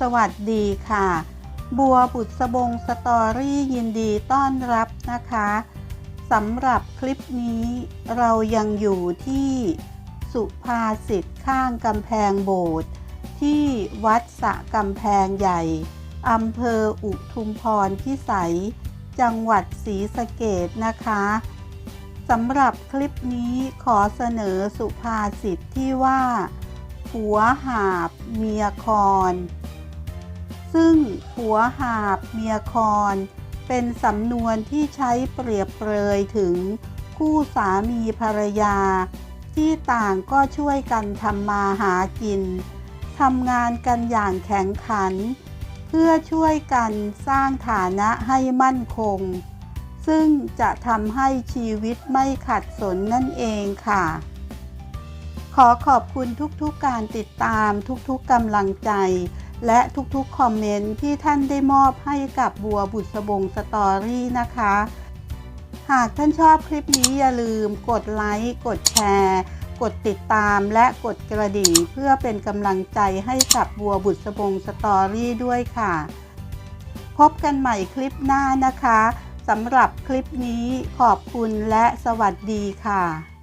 สวัสดีค่ะ บัวบุษบงสตอรี่ยินดีต้อนรับนะคะสำหรับคลิปนี้เรายังอยู่ที่สุภาษิตข้างกำแพงโบสถ์ที่วัดสะกำแพงใหญ่อำเภออุทุมพรพิสัย จังหวัดศรีสะเกดนะคะสำหรับคลิปนี้ขอเสนอสุภาษิตที่ว่าผัวหาบเมียคอน ซึ่งผัวหาบเมียคอนเป็นสำนวนที่ใช้เปรียบเปรยถึงคู่สามีภรรยา ที่ต่างก็ช่วยกันทำมาหากินทำงานกันอย่างแข็งขัน เพื่อช่วยกันสร้างฐานะให้มั่นคง ซึ่งจะทำให้ชีวิตไม่ขัดสนนั่นเองค่ะ ขอขอบคุณทุกๆกการติดตามทุกๆกำลังใจ และทุกๆคอมเมนต์ที่ท่านได้มอบให้กับบัวบุษบงสตอรี่นะคะ หากท่านชอบคลิปนี้อย่าลืมกดไลค์ กดแชร์ กดติดตามและกดกระดิ่งเพื่อเป็นกำลังใจให้กับบัวบุษบงสตอรี่ด้วยค่ะ พบกันใหม่คลิปหน้านะคะสำหรับคลิปนี้ขอบคุณและสวัสดีค่ะ